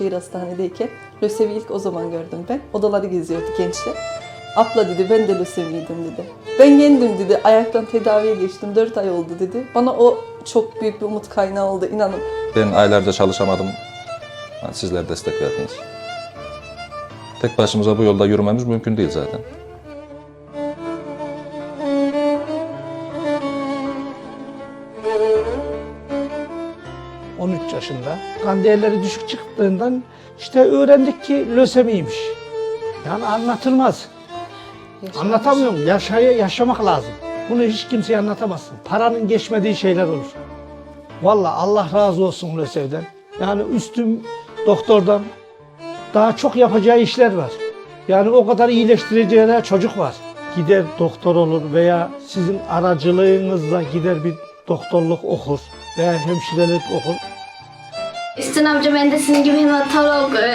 Büyükşehir Hastane'deyken lösevi ilk o zaman gördüm ben. Odaları geziyordu gençler. Abla dedi ben de lösemiydim dedi. Ben yendim dedi. Ayaktan tedaviye geçtim. 4 ay oldu dedi. Bana o çok büyük bir umut kaynağı oldu inanın. Ben aylarca çalışamadım. Sizler destek verdiniz. Tek başımıza bu yolda yürümemiz mümkün değil zaten. Hı. 13 yaşında. Kan değerleri düşük çıktığından işte öğrendik ki lösemiymiş. Yani anlatılmaz. Anlatamıyorum. Yaşaya, yaşamak lazım. Bunu hiç kimseye anlatamazsın. Paranın geçmediği şeyler olur. Vallahi Allah razı olsun LÖSEV'den. Yani üstüm doktordan daha çok yapacağı işler var. Yani o kadar iyileştireceği çocuk var. Gider doktor olur veya sizin aracılığınızla gider bir doktorluk okur veya hemşirelik okur. Üstün amca ben de sizin gibi hematolog e, doktor olabilirim.